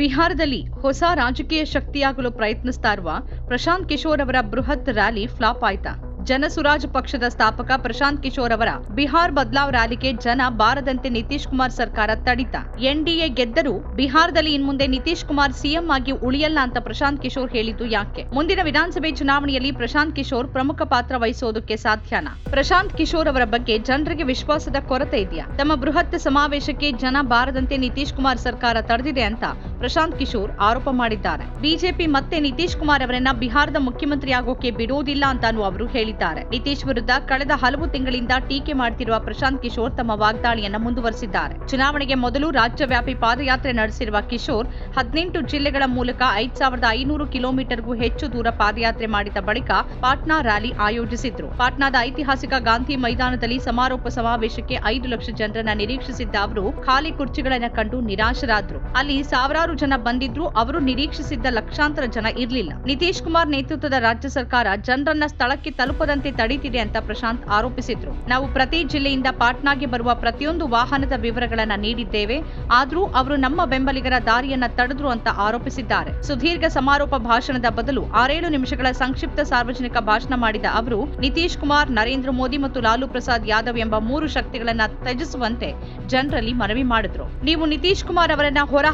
ಬಿಹಾರದಲ್ಲಿ ಹೊಸ ರಾಜಕೀಯ ಶಕ್ತಿಯಾಗಲು ಪ್ರಯತ್ನಿಸ್ತಾ ಇರುವ ಪ್ರಶಾಂತ್ ಕಿಶೋರ್ ಅವರ ಬೃಹತ್ ರ್ಯಾಲಿ ಫ್ಲಾಪ್ ಆಯ್ತಾ? ಜನಸುರಾಜ್ ಪಕ್ಷದ ಸ್ಥಾಪಕ ಪ್ರಶಾಂತ್ ಕಿಶೋರ್ ಅವರ ಬಿಹಾರ್ ಬದಲಾವ್ ರ್ಯಾಲಿಗೆ ಜನ ಬಾರದಂತೆ ನಿತೀಶ್ ಕುಮಾರ್ ಸರ್ಕಾರ ತಡಿತ. ಎನ್ಡಿಎ ಗೆದ್ದರೂ ಬಿಹಾರದಲ್ಲಿ ಇನ್ಮುಂದೆ ನಿತೀಶ್ ಕುಮಾರ್ ಸಿಎಂ ಆಗಿ ಉಳಿಯಲ್ಲ ಅಂತ ಪ್ರಶಾಂತ್ ಕಿಶೋರ್ ಹೇಳಿದ್ದು ಯಾಕೆ? ಮುಂದಿನ ವಿಧಾನಸಭೆ ಚುನಾವಣೆಯಲ್ಲಿ ಪ್ರಶಾಂತ್ ಕಿಶೋರ್ ಪ್ರಮುಖ ಪಾತ್ರ ವಹಿಸೋದಕ್ಕೆ ಸಾಧ್ಯನಾ? ಪ್ರಶಾಂತ್ ಕಿಶೋರ್ ಅವರ ಬಗ್ಗೆ ಜನರಿಗೆ ವಿಶ್ವಾಸದ ಕೊರತೆ ಇದೆಯಾ? ತಮ್ಮ ಬೃಹತ್ ಸಮಾವೇಶಕ್ಕೆ ಜನ ಬಾರದಂತೆ ನಿತೀಶ್ ಕುಮಾರ್ ಸರ್ಕಾರ ತಡೆದಿದೆ ಅಂತ ಪ್ರಶಾಂತ್ ಕಿಶೋರ್ ಆರೋಪ ಮಾಡಿದ್ದಾರೆ. ಬಿಜೆಪಿ ಮತ್ತೆ ನಿತೀಶ್ ಕುಮಾರ್ ಅವರನ್ನ ಬಿಹಾರದ ಮುಖ್ಯಮಂತ್ರಿ ಆಗೋಕೆ ಬಿಡೋದಿಲ್ಲ ಅಂತಾನು ಅವರು ಹೇಳಿದ್ದಾರೆ. ನಿತೀಶ್ ವಿರುದ್ಧ ಕಳೆದ ಹಲವು ತಿಂಗಳಿಂದ ಟೀಕೆ ಮಾಡ್ತಿರುವ ಪ್ರಶಾಂತ್ ಕಿಶೋರ್ ತಮ್ಮ ವಾಗ್ದಾಳಿಯನ್ನ ಮುಂದುವರೆಸಿದ್ದಾರೆ. ಚುನಾವಣೆಗೆ ಮೊದಲು ರಾಜ್ಯವ್ಯಾಪಿ ಪಾದಯಾತ್ರೆ ನಡೆಸಿರುವ ಕಿಶೋರ್ ಹದಿನೆಂಟು ಜಿಲ್ಲೆಗಳ ಮೂಲಕ ಐದ್ ಸಾವಿರದ ಐನೂರು ಕಿಲೋಮೀಟರ್ಗೂ ಹೆಚ್ಚು ದೂರ ಪಾದಯಾತ್ರೆ ಮಾಡಿದ ಬಳಿಕ ಪಾಟ್ನಾ ರ್ಯಾಲಿ ಆಯೋಜಿಸಿದ್ರು. ಪಾಟ್ನಾದ ಐತಿಹಾಸಿಕ ಗಾಂಧಿ ಮೈದಾನದಲ್ಲಿ ಸಮಾರೋಪ ಸಮಾವೇಶಕ್ಕೆ ಐದು ಲಕ್ಷ ಜನರನ್ನ ನಿರೀಕ್ಷಿಸಿದ್ದ ಅವರು, ಖಾಲಿ ಕುರ್ಚಿಗಳನ್ನ ಕಂಡು ನಿರಾಶರಾದ್ರು. ಅಲ್ಲಿ ಸಾವಿರಾರು ಜನ ಬಂದಿದ್ರು, ಅವರು ನಿರೀಕ್ಷಿಸಿದ್ದ ಲಕ್ಷಾಂತರ ಜನ ಇರಲಿಲ್ಲ. ನಿತೀಶ್ ಕುಮಾರ್ ನೇತೃತ್ವದ ರಾಜ್ಯ ಸರ್ಕಾರ ಜನರನ್ನ ಸ್ಥಳಕ್ಕೆ ತಲುಪದಂತೆ ತಡೀತಿದೆ ಅಂತ ಪ್ರಶಾಂತ್ ಆರೋಪಿಸಿದ್ರು. ನಾವು ಪ್ರತಿ ಜಿಲ್ಲೆಯಿಂದ ಪಾಟ್ನಾಗೆ ಬರುವ ಪ್ರತಿಯೊಂದು ವಾಹನದ ವಿವರಗಳನ್ನ ನೀಡಿದ್ದೇವೆ. ಆದ್ರೂ ಅವರು ನಮ್ಮ ಬೆಂಬಲಿಗರ ದಾರಿಯನ್ನ ತಡೆದ್ರು ಅಂತ ಆರೋಪಿಸಿದ್ದಾರೆ. ಸುದೀರ್ಘ ಸಮಾರೋಪ ಭಾಷಣದ ಬದಲು ಆರೇಳು ನಿಮಿಷಗಳ ಸಂಕ್ಷಿಪ್ತ ಸಾರ್ವಜನಿಕ ಭಾಷಣ ಮಾಡಿದ ಅವರು, ನಿತೀಶ್ ಕುಮಾರ್, ನರೇಂದ್ರ ಮೋದಿ ಮತ್ತು ಲಾಲು ಪ್ರಸಾದ್ ಯಾದವ್ ಎಂಬ ಮೂರು ಶಕ್ತಿಗಳನ್ನ ತ್ಯಜಿಸುವಂತೆ ಜನರಲ್ಲಿ ಮನವಿ ಮಾಡಿದ್ರು. ನೀವು ನಿತೀಶ್ ಕುಮಾರ್ ಅವರನ್ನ ಹೊರ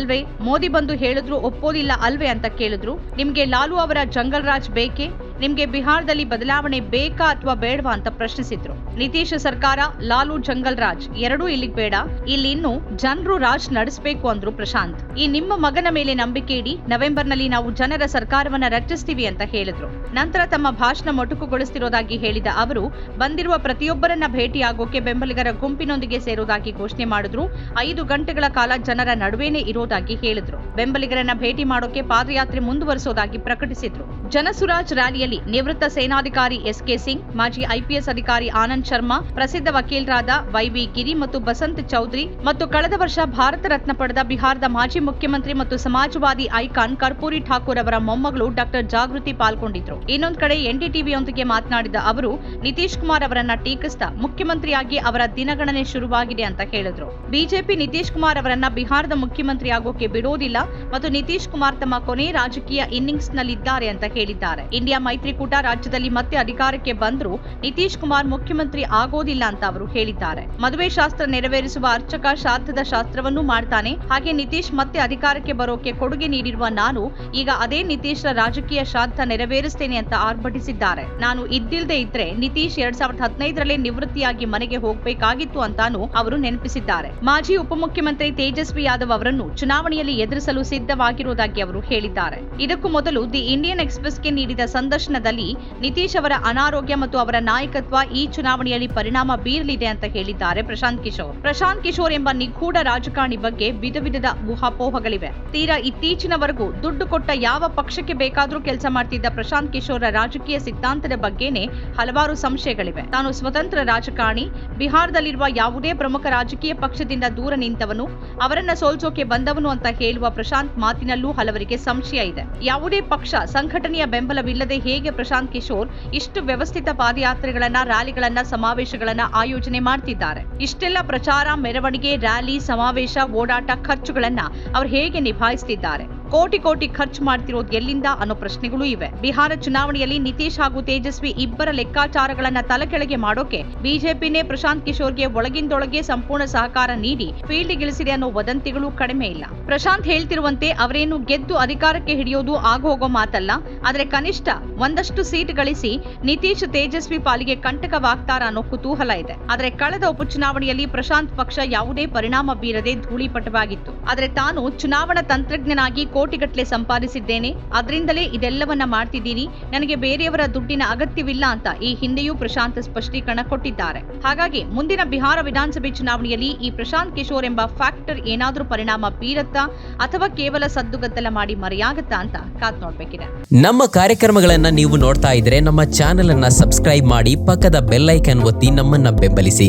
ಹಾಕುತ್ತೀರಲ್ವೇ ಮೋದಿ ಬಂದು ಹೇಳಿದ್ರು ಒಪ್ಪೋದಿಲ್ಲ ಅಲ್ವೇ ಅಂತ ಕೇಳಿದ್ರು. ನಿಮ್ಗೆ ಲಾಲು ಅವರ ಜಂಗಲ್ ರಾಜ್ ಬೇಕೇ? ನಿಮ್ಗೆ ಬಿಹಾರದಲ್ಲಿ ಬದಲಾವಣೆ ಬೇಕಾ ಅಥವಾ ಬೇಡವಾ ಅಂತ ಪ್ರಶ್ನಿಸಿದ್ರು. ನಿತೀಶ್ ಸರ್ಕಾರ, ಲಾಲು ಜಂಗಲ್ ರಾಜ್ ಎರಡೂ ಇಲ್ಲಿಗೆ ಬೇಡ. ಇಲ್ಲಿ ಇನ್ನು ಜನರು ರಾಜ್ ನಡೆಸಬೇಕು ಅಂದ್ರು ಪ್ರಶಾಂತ್. ಈ ನಿಮ್ಮ ಮಗನ ಮೇಲೆ ನಂಬಿಕೆ ಇಡಿ, ನವೆಂಬರ್ನಲ್ಲಿ ನಾವು ಜನರ ಸರ್ಕಾರವನ್ನ ರಚಿಸ್ತೀವಿ ಅಂತ ಹೇಳಿದ್ರು. ನಂತರ ತಮ್ಮ ಭಾಷಣ ಮೊಟಕುಗೊಳಿಸ್ತಿರೋದಾಗಿ ಹೇಳಿದ ಅವರು, ಬಂದಿರುವ ಪ್ರತಿಯೊಬ್ಬರನ್ನ ಭೇಟಿಯಾಗೋಕೆ ಬೆಂಬಲಿಗರ ಗುಂಪಿನೊಂದಿಗೆ ಸೇರೋದಾಗಿ ಘೋಷಣೆ ಮಾಡಿದ್ರು. ಐದು ಗಂಟೆಗಳ ಕಾಲ ಜನರ ನಡುವೆನೇ ಇರೋದಾಗಿ ಹೇಳಿದ್ರು. ಬೆಂಬಲಿಗರನ್ನ ಭೇಟಿ ಮಾಡೋಕೆ ಪಾದಯಾತ್ರೆ ಮುಂದುವರಿಸೋದಾಗಿ ಪ್ರಕಟಿಸಿದ್ರು. ಜನಸುರಾಜ್ ರ್ಯಾಲಿಯಲ್ಲಿ ನಿವೃತ್ತ ಸೇನಾಧಿಕಾರಿ ಎಸ್ ಕೆ ಸಿಂಗ್, ಮಾಜಿ ಐಪಿಎಸ್ ಅಧಿಕಾರಿ ಆನಂದ್ ಶರ್ಮಾ, ಪ್ರಸಿದ್ಧ ವಕೀಲರಾದ ವೈವಿ ಗಿರಿ ಮತ್ತು ಬಸಂತ್ ಚೌಧರಿ ಮತ್ತು ಕಳೆದ ವರ್ಷ ಭಾರತ ರತ್ನ ಪಡೆದ ಬಿಹಾರದ ಮಾಜಿ ಮುಖ್ಯಮಂತ್ರಿ ಮತ್ತು ಸಮಾಜವಾದಿ ಐಕಾನ್ ಕರ್ಪೂರಿ ಠಾಕೂರ್ ಅವರ ಮೊಮ್ಮಗಳು ಡಾಕ್ಟರ್ ಜಾಗೃತಿ ಪಾಲ್ಗೊಂಡಿದ್ರು. ಇನ್ನೊಂದು ಕಡೆ ಎನ್ಡಿಟಿವಿಯೊಂದಿಗೆ ಮಾತನಾಡಿದ ಅವರು, ನಿತೀಶ್ ಕುಮಾರ್ ಅವರನ್ನ ಟೀಕಿಸ್ತಾ ಮುಖ್ಯಮಂತ್ರಿಯಾಗಿ ಅವರ ದಿನಗಣನೆ ಶುರುವಾಗಿದೆ ಅಂತ ಹೇಳಿದ್ರು. ಬಿಜೆಪಿ ನಿತೀಶ್ ಕುಮಾರ್ ಅವರನ್ನ ಬಿಹಾರದ ಮುಖ್ಯಮಂತ್ರಿ ಆಗೋಕೆ ಬಿಡೋದಿಲ್ಲ ಮತ್ತು ನಿತೀಶ್ ಕುಮಾರ್ ತಮ್ಮ ಕೊನೆ ರಾಜಕೀಯ ಇನ್ನಿಂಗ್ಸ್ ನಲ್ಲಿದ್ದಾರೆ ಅಂತ ಹೇಳಿದ್ದಾರೆ. ಇಂಡಿಯಾ ಮೈತ್ರಿಕೂಟ ರಾಜ್ಯದಲ್ಲಿ ಮತ್ತೆ ಅಧಿಕಾರಕ್ಕೆ ಬಂದರೂ ನಿತೀಶ್ ಕುಮಾರ್ ಮುಖ್ಯಮಂತ್ರಿ ಆಗೋದಿಲ್ಲ ಅಂತ ಅವರು ಹೇಳಿದ್ದಾರೆ. ಮದುವೆ ಶಾಸ್ತ್ರ ನೆರವೇರಿಸುವ ಅರ್ಚಕ ಶ್ರಾದ್ದದ ಶಾಸ್ತ್ರವನ್ನೂ ಮಾಡ್ತಾನೆ. ಹಾಗೆ ನಿತೀಶ್ ಮತ್ತೆ ಅಧಿಕಾರಕ್ಕೆ ಬರೋಕೆ ಕೊಡುಗೆ ನೀಡಿರುವ ನಾನು ಈಗ ಅದೇ ನಿತೀಶ್ರ ರಾಜಕೀಯ ಶ್ರಾದ್ದ ನೆರವೇರಿಸ್ತೇನೆ ಅಂತ ಆರ್ಭಟಿಸಿದ್ದಾರೆ. ನಾನು ಇದ್ದಿಲ್ಲದೆ ಇದ್ರೆ ನಿತೀಶ್ ಎರಡ್ ಸಾವಿರದ ಹದಿನೈದರಲ್ಲೇ ನಿವೃತ್ತಿಯಾಗಿ ಮನೆಗೆ ಹೋಗಬೇಕಾಗಿತ್ತು ಅಂತಾನೂ ಅವರು ನೆನಪಿಸಿದ್ದಾರೆ. ಮಾಜಿ ಉಪಮುಖ್ಯಮಂತ್ರಿ ತೇಜಸ್ವಿ ಯಾದವ್ ಅವರನ್ನು ಚುನಾವಣೆಯಲ್ಲಿ ಎದುರಿಸಲು ಸಿದ್ಧವಾಗಿರುವುದಾಗಿ ಅವರು ಹೇಳಿದ್ದಾರೆ. ಇದಕ್ಕೂ ಮೊದಲು ದಿ ಇಂಡಿಯನ್ ಎಕ್ಸ್ಪ್ರೆಸ್ಗೆ ನೀಡಿದ ಸಂದರ್ಶನದಲ್ಲಿ ನಿತೀಶ್ ಅವರ ಅನಾರೋಗ್ಯ ಮತ್ತು ಅವರ ನಾಯಕತ್ವ ಈ ಚುನಾವಣೆಯಲ್ಲಿ ಪರಿಣಾಮ ಬೀರಲಿದೆ ಅಂತ ಹೇಳಿದ್ದಾರೆ ಪ್ರಶಾಂತ್ ಕಿಶೋರ್. ಪ್ರಶಾಂತ್ ಕಿಶೋರ್ ಎಂಬ ನಿಗೂಢ ರಾಜಕಾರಣಿ ಬಗ್ಗೆ ವಿಧ ವಿಧದ ಊಹಾಪೋಹಗಳಿವೆ ತೀರಾ ಇತ್ತೀಚಿನವರೆಗೂ ದುಡ್ಡು ಕೊಟ್ಟ ಯಾವ ಪಕ್ಷಕ್ಕೆ ಬೇಕಾದರೂ ಕೆಲಸ ಮಾಡ್ತಿದ್ದ ಪ್ರಶಾಂತ್ ಕಿಶೋರ್ ರಾಜಕೀಯ ಸಿದ್ಧಾಂತದ ಬಗ್ಗೆನೇ ಹಲವಾರು ಸಂಶಯಗಳಿವೆ. ತಾನು ಸ್ವತಂತ್ರ ರಾಜಕಾರಣಿ. ಬಿಹಾರದಲ್ಲಿರುವ ಯಾವುದೇ ಪ್ರಮುಖ ರಾಜಕೀಯ ಪಕ್ಷದಿಂದ ದೂರ ನಿಂತವನು. ಅವರನ್ನ ಸೋಲ್ಸೋಕೆ ಬಂದವನು ಅಂತ ಹೇಳುವ ಪ್ರಶಾಂತ್ ಮಾತಿನಲ್ಲೂ ಹಲವರಿಗೆ ಸಂಶಯ ಇದೆ. ಯಾವುದೇ ಪಕ್ಷ ಸಂಘಟನೆಯ ಬೆಂಬಲವಿಲ್ಲದೆ ಹೇಗೆ ಪ್ರಶಾಂತ್ ಕಿಶೋರ್ ಇಷ್ಟು ವ್ಯವಸ್ಥಿತ ಪಾದಯಾತ್ರೆಗಳನ್ನ, ರ್ಯಾಲಿಗಳನ್ನ, ಸಮಾವೇಶಗಳನ್ನ ಆಯೋಜನೆ ಮಾಡ್ತಿದ್ದಾರೆ. ಇಷ್ಟೆಲ್ಲ ಪ್ರಚಾರ, ಮೆರವಣಿಗೆ, ರ್ಯಾಲಿ, ಸಮಾವೇಶ, ಓಡಾಟ, ಖರ್ಚುಗಳನ್ನ ಅವ್ರು ಹೇಗೆ ನಿಭಾಯಿಸ್ತಿದ್ದಾರೆ? ಕೋಟಿ ಕೋಟಿ ಖರ್ಚು ಮಾಡ್ತಿರೋದು ಎಲ್ಲಿಂದ ಅನ್ನೋ ಪ್ರಶ್ನೆಗಳು ಇವೆ. ಬಿಹಾರ ಚುನಾವಣೆಯಲ್ಲಿ ನಿತೀಶ್ ಹಾಗೂ ತೇಜಸ್ವಿ ಇಬ್ಬರ ಲೆಕ್ಕಾಚಾರಗಳನ್ನ ತಲೆಕೆಳಗೆ ಮಾಡೋಕೆ ಬಿಜೆಪಿನೇ ಪ್ರಶಾಂತ್ ಕಿಶೋರ್ಗೆ ಒಳಗಿಂದೊಳಗೆ ಸಂಪೂರ್ಣ ಸಹಕಾರ ನೀಡಿ ಫೀಲ್ಡ್ಗಿಳಿಸಿದೆ ಅನ್ನೋ ವದಂತಿಗಳು ಕಡಿಮೆ ಇಲ್ಲ. ಪ್ರಶಾಂತ್ ಹೇಳ್ತಿರುವಂತೆ ಅವರೇನು ಗೆದ್ದು ಅಧಿಕಾರಕ್ಕೆ ಹಿಡಿಯೋದು ಆಗೋಗೋ ಮಾತಲ್ಲ. ಆದ್ರೆ ಕನಿಷ್ಠ ಒಂದಷ್ಟು ಸೀಟ್ ಗಳಿಸಿ ನಿತೀಶ್ ತೇಜಸ್ವಿ ಪಾಲಿಗೆ ಕಂಟಕವಾಗ್ತಾರ ಅನ್ನೋ ಕುತೂಹಲ ಇದೆ. ಆದ್ರೆ ಕಳೆದ ಉಪಚುನಾವಣೆಯಲ್ಲಿ ಪ್ರಶಾಂತ್ ಪಕ್ಷ ಯಾವುದೇ ಪರಿಣಾಮ ಬೀರದೆ ಧೂಳಿಪಟವಾಗಿತ್ತು. ಆದ್ರೆ ತಾನು ಚುನಾವಣಾ ತಂತ್ರಜ್ಞನಾಗಿ ಕೋಟಿಗಟ್ಟಲೆ ಸಂಪಾದಿಸಿದ್ದೇನೆ. ಅದರಿಂದಲೇ ಇದೆಲ್ಲವನ್ನ ಮಾಡ್ತಿದ್ದೀನಿ. ನನಗೆ ಬೇರೆಯವರ ದುಡ್ಡಿನ ಅಗತ್ಯವಿಲ್ಲ ಅಂತ ಈ ಹಿಂದೆಯೂ ಪ್ರಶಾಂತ್ ಸ್ಪಷ್ಟೀಕರಣ ಕೊಟ್ಟಿದ್ದಾರೆ. ಹಾಗಾಗಿ ಮುಂದಿನ ಬಿಹಾರ ವಿಧಾನಸಭೆ ಚುನಾವಣೆಯಲ್ಲಿ ಈ ಪ್ರಶಾಂತ್ ಕಿಶೋರ್ ಎಂಬ ಫ್ಯಾಕ್ಟರ್ ಏನಾದರೂ ಪರಿಣಾಮ ಬೀರತ್ತಾ ಅಥವಾ ಕೇವಲ ಸದ್ದುಗದ್ದಲ ಮಾಡಿ ಮರೆಯಾಗತ್ತಾ ಅಂತ ಕಾದ್ ನೋಡ್ಬೇಕಿದೆ. ನಮ್ಮ ಕಾರ್ಯಕ್ರಮಗಳನ್ನ ನೀವು ನೋಡ್ತಾ ಇದ್ರೆ ನಮ್ಮ ಚಾನೆಲ್ ಅನ್ನ ಸಬ್ಸ್ಕ್ರೈಬ್ ಮಾಡಿ ಪಕ್ಕದ ಬೆಲ್ ಐಕನ್ ಒತ್ತಿ ನಮ್ಮನ್ನ ಬೆಂಬಲಿಸಿ.